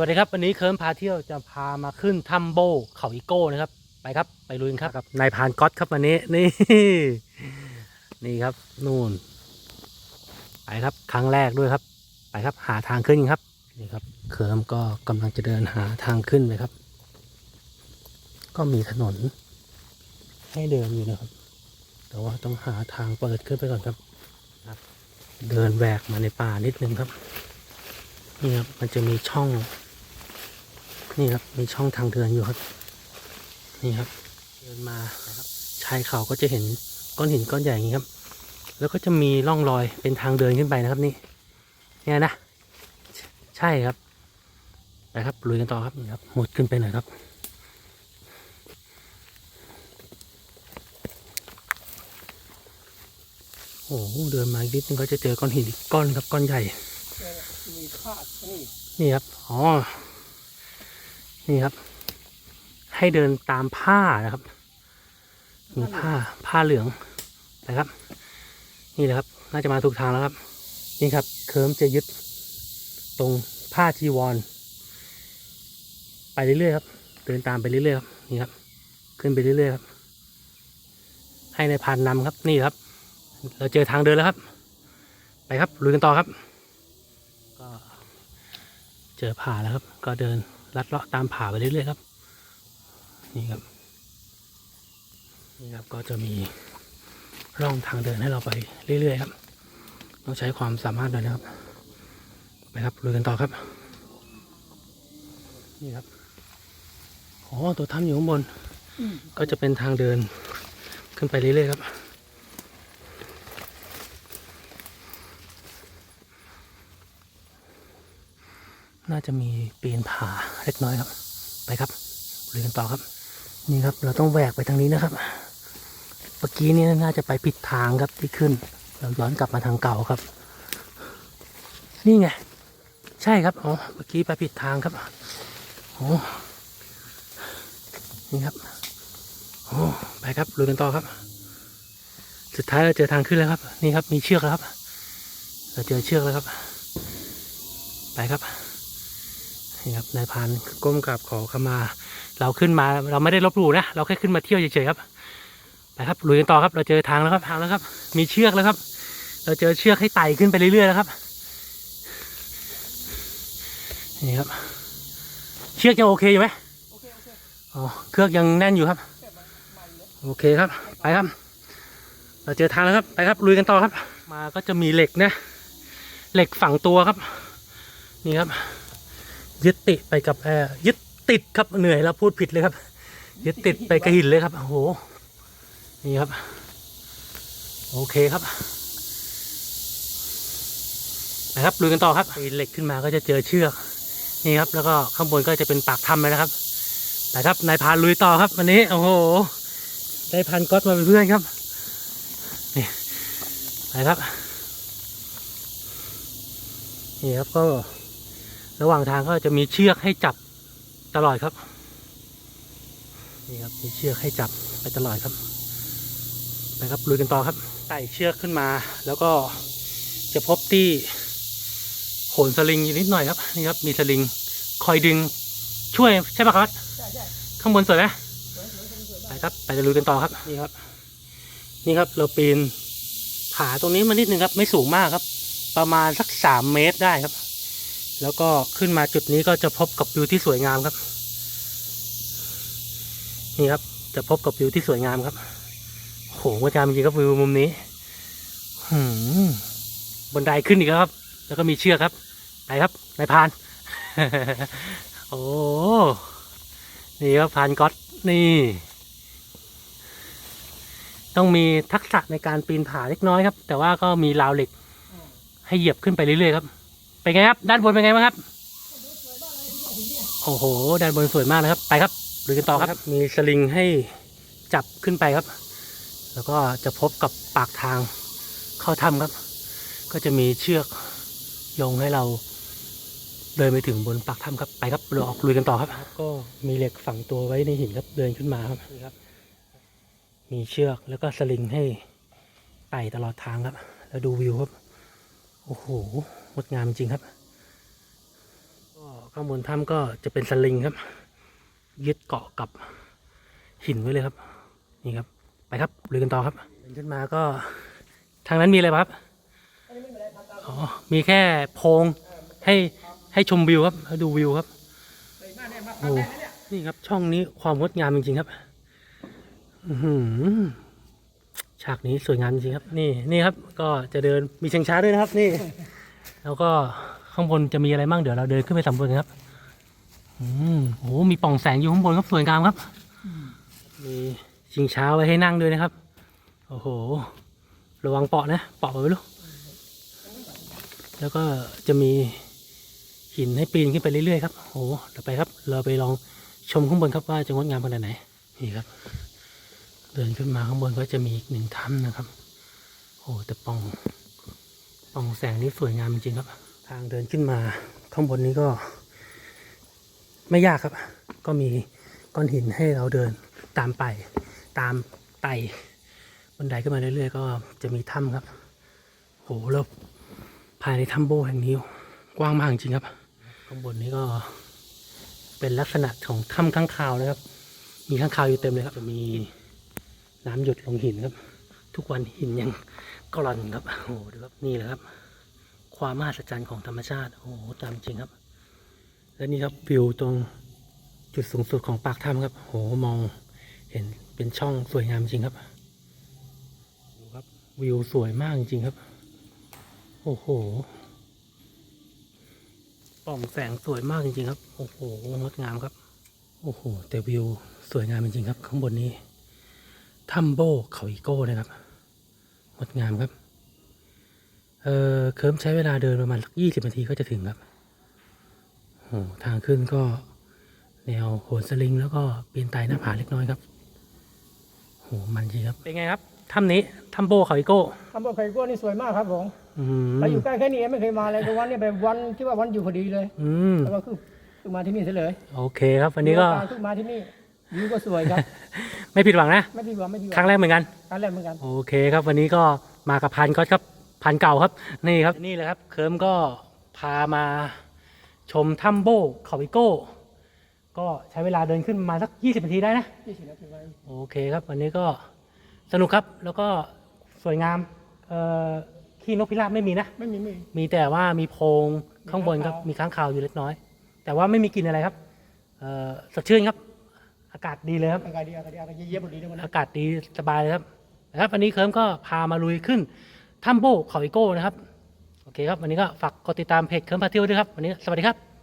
วัสดีครับวันนี้เคิร์มพาเที่ยวจะพามาขึ้นถ้ำโบเขาอีโก้นะครับ ไปครับไปลุยกันครับกับนายพรานก๊อตครับวันนี้นี่ นี่ครับนู่น ไปครับครั้งแรกด้วยครับ ไปครับหาทางขึ้นครับนี่ครับ เคิร์มก็กำลังจะเดินหาทางขึ้นเลยครับ ก็มีถนน ให้เดินอยู่นะครับ แต่ว่าต้องหาทางเปิดขึ้นไปก่อนครับครับเดินแหวกมาในป่านิดนึงครับนี่ครับมันจะมีช่อง นี่ครับมีช่องทางเดินอยู่ครับ นี่ครับเดินมานะครับชายเขาก็จะเห็นก้อนหินก้อนใหญ่อย่างนี้ครับ แล้วก็จะมีร่องรอยเป็นทางเดินขึ้นไปนะครับนี่เนี่ยนะ ใช่ครับไปครับลุยกันต่อครับนี่ครับหมดขึ้นไปหน่อยครับโอ้โหเดินมาอีกนิดนึงก็จะเจอก้อนหินอีกก้อนครับก้อนใหญ่มีคาดนี่นี่ครับ อ๋อ นี่ครับ ให้เดินตามผ้านะครับมีผ้าผ้าเหลืองนะครับ นี่แหละครับ น่าจะมาถูกทางแล้วครับ นี่ครับ เคิร์มจะยึดตรงผ้าจีวร ไปเรื่อยๆครับ เดินตามไปเรื่อยๆครับนี่ครับ ขึ้นไปเรื่อยๆครับ ให้ในพานนำครับนี่ครับ เราเจอทางเดินแล้วครับ ไปครับลุยกันต่อครับ ก็เจอผ่าแล้วครับ ก็เดินลัดเลาะตามผาไปเรื่อยๆครับ นี่ครับ นี่ครับก็จะมีร่องทางเดินให้เราไปเรื่อยๆครับต้องใช้ความสามารถหน่อยนะครับ ไปครับลุยกันต่อครับ นี่ครับอ๋อตัวถ้ำอยู่ข้างบน ก็จะเป็นทางเดินขึ้นไปเรื่อยๆครับ น่าจะมีปีนผาเล็กน้อยครับ ไปครับลุยกันต่อครับ นี่ครับเราต้องแหวกไปทางนี้นะครับเมื่อกี้นี่น่าจะไปผิดทางครับที่ขึ้น เราย้อนกลับมาทางเก่าครับ นี่ไง ใช่ครับอ๋อเมื่อกี้ไปผิดทางครับโอ้นี่ครับโอ้ไปครับลุยกันต่อครับ สุดท้ายเราเจอทางขึ้นแล้วครับ นี่ครับมีเชือกแล้วครับ เราเจอเชือกแล้วครับ ไปครับ นี่ครับนายพานก้มกราบขอขมา เราขึ้นมาเราไม่ได้ลบหลู่นะ เราแค่ขึ้นมาเที่ยวเฉยๆครับไปครับลุยกันต่อครับ เราเจอทางแล้วครับทางแล้วครับ มีเชือกแล้วครับ เราเจอเชือกให้ไต่ขึ้นไปเรื่อยๆแล้วครับนี่ครับ เชือกยังโอเคอยู่ไหมโอเคโอเคอ๋อเครือกยังแน่นอยู่ครับ โอเคครับ ไปครับ เราเจอทางแล้วครับ ไปครับลุยกันต่อครับ มาก็จะมีเหล็กนะ เหล็กฝังตัวครับ นี่ครับ ยึดติดไปกับเอ่อยึดติดครับเหนื่อยแล้วพูดผิดเลยครับ ยึดติดไปกับหินเลยครับโอ้โหนี่ครับ โอเคครับไปครับลุยกันต่อครับปีนเหล็กขึ้นมาก็จะเจอเชือกนี่ครับ แล้วก็ข้างบนก็จะเป็นปากถ้ำเลยนะครับไปครับนายพานลุยต่อครับวันนี้โอ้โหได้พันก๊อตมาเป็นเพื่อนครับนี่ไปครับนี่ครับก็ ระหว่างทางก็จะมีเชือกให้จับตลอดครับ นี่ครับมีเชือกให้จับไปตลอดครับไปครับลุยกันต่อครับไต่เชือกขึ้นมา แล้วก็จะพบที่โหนสลิงนิดหน่อยครับนี่ครับมีสลิงคอยดึงช่วยใช่ปะครับข้างบนสวยไหมไปครับไปจะลุยกันต่อครับนี่ครับ นี่ครับเราปีนผาตรงนี้มานิดนึงครับ ไม่สูงมากครับ ประมาณสักสามเมตรได้ครับ แล้วก็ขึ้นมาจุดนี้ก็จะพบกับวิวที่สวยงามครับ นี่ครับ จะพบกับวิวที่สวยงามครับโหงดงามจริงครับวิวมุมนี้หืมบนไดขึ้นอีกแล้วครับ แล้วก็มีเชือกครับไปครับนายพานโอ้นี่ครับพานก๊อตนี่ ต้องมีทักษะในการปีนผาเล็กน้อยครับ แต่ว่าก็มีราวเหล็ก ให้เหยียบขึ้นไปเรื่อยๆครับ เป็นไงครับ ด้านบนเป็นไงบ้างครับ โอ้โห ด้านบนสวยมากนะครับ ไปครับลุยกันต่อครับ มีสลิงให้จับขึ้นไปครับ แล้วก็จะพบกับปากทางเข้าถ้ำครับ ก็จะมีเชือกโยงให้เราเดินไปถึงบนปากถ้ำครับ ไปครับเราออกลุยกันต่อครับ ก็มีเหล็กฝังตัวไว้ในหินครับ เดินขึ้นมาครับนี่ครับมีเชือกแล้วก็สลิงให้ไต่ตลอดทางครับ แล้วดูวิวครับ โอ้โห งดงามจริงครับ ก็ข้างบนถ้ำก็จะเป็นสลิงครับ ยึดเกาะกับหินไว้เลยครับ นี่ครับ ไปครับลุยกันต่อครับเดินขึ้นมาก็ทางนั้นมีอะไรบ้างครับอันนี้ไม่มีอะไรทำตามอ๋อมีแค่โพรงให้ให้ชมวิวครับให้ดูวิวครับเลยมากเนี่ยมาโอ้ทำได้นะเนี่ยนี่ครับช่องนี้ความงดงามจริงๆครับอือหือฉากนี้สวยงามจริงๆครับ นี่นี่ครับ ก็จะเดินมีเชิงช้าด้วยนะครับ นี่ แล้วก็ข้างบนจะมีอะไรบ้างเดี๋ยวเราเดินขึ้นไปสำรวจกันครับอืมโอ้โหมีปล่องแสงอยู่ข้างบนครับสวยงามครับมีชิงช้าไว้ให้นั่งด้วยนะครับ โอ้โห ระวังเปาะนะเปาะไปไม่รู้แล้วก็จะมีหินให้ปีนขึ้นไปเรื่อยๆครับโอ้โหเดี๋ยวไปครับ เราไปลองชมข้างบนครับว่าจะงดงามขนาดไหนนี่ครับ เดินขึ้นมาข้างบนก็จะมีอีกหนึ่งถ้ำนะครับ โอ้แต่ป่อง ปล่องแสงนี้สวยงามจริงครับ ทางเดินขึ้นมาข้างบนนี้ก็ ไม่ยากครับ ก็มีก้อนหินให้เราเดินตามไป ตามไต่บันไดขึ้นมาเรื่อยๆ ก็จะมีถ้ำครับโหแล้วภายในถ้ำโบแห่งนี้กว้างมากจริงครับ ข้างบนนี้ก็เป็นลักษณะของถ้ำข้างคาวนะครับ มีข้างคาวอยู่เต็มเลยครับจะมีน้ำหยดลงหินครับ ทุกวันหินยัง กร่อนครับโอ้โหดูครับนี่แหละครับ ความมหัศจรรย์ของธรรมชาติโอ้โหตามจริงครับ และนี่ครับวิวตรงจุดสูงสุดของปากถ้ำครับโอ้โหมองเห็นเป็นช่องสวยงามจริงครับดูครับวิวสวยมากจริงครับ โอ้โหป่องแสงสวยมากจริงๆครับ โอ้โห งดงามครับ โอ้โห แต่วิวสวยงามจริงๆครับ ข้างบนนี้ ถ้ำโบเขาอีโก้นะครับ งดงามครับ เออเคิร์มใช้เวลาเดินประมาณสักยี่สิบนาทีก็จะถึงครับโอ้โหทางขึ้นก็แนวโหนสลิง แล้วก็ปีนไต่หน้าผาเล็กน้อยครับโหมันจริงครับ เป็นไงครับถ้ำนี้ถ้ำโบเขาอีโก้ทำบอกไข่กุ้วนี่สวยมากครับผมอืมเราอยู่ใกล้แค่นี้เองไม่เคยมาเลยแต่วันนี้เป็นวันที่ว่าวันอยู่พอดีเลยอืมแล้วก็คือคือมาที่นี่เฉยเลยโอเคครับ วันนี้ก็ มีโอาสคือมาที่นี่ วิวก็สวยครับ ไม่ผิดหวังนะ ไม่ผิดหวังไม่ผิดหวัครั้งแรกเหมือนกัน ครั้งแรกเหมือนกัน โอเคครับ วันนี้ก็มากับพันก็ครับ พันเก่าครับ นี่ครับ นี่เลยครับ เคิร์มก็พามาชมถ้ำโบเขาอิโก้ ก็ใช้เวลาเดินขึ้นประมาณสัก 20นาทีได้นะ ยี่สิบนาทีไปโอเคครับ วันนี้ก็สนุกครับ แล้วก็สวยงาม เอ่อ ขี้นกพิราบไม่มีนะ ไม่มีไม่มี มีแต่ว่ามีโพรงข้างบนครับ มีค้างคาวมีค้างคาวอยู่เล็กน้อย แต่ว่าไม่มีกลิ่นอะไรครับ เอ่อ สดชื่นครับ อากาศดีเลยครับ อากาศดีอากาศดีอากาศเย็นๆพอดีเลยวันนั้นอากาศดีสบายเลยครับนะครับวันนี้เคิร์มก็พามาลุยขึ้นถ้ำโบเขาอิโก้นะครับ โอเคครับ วันนี้ก็ฝากกดติดตามเพจเคิร์มพาเที่ยวด้วยครับ วันนี้สวัสดีครับ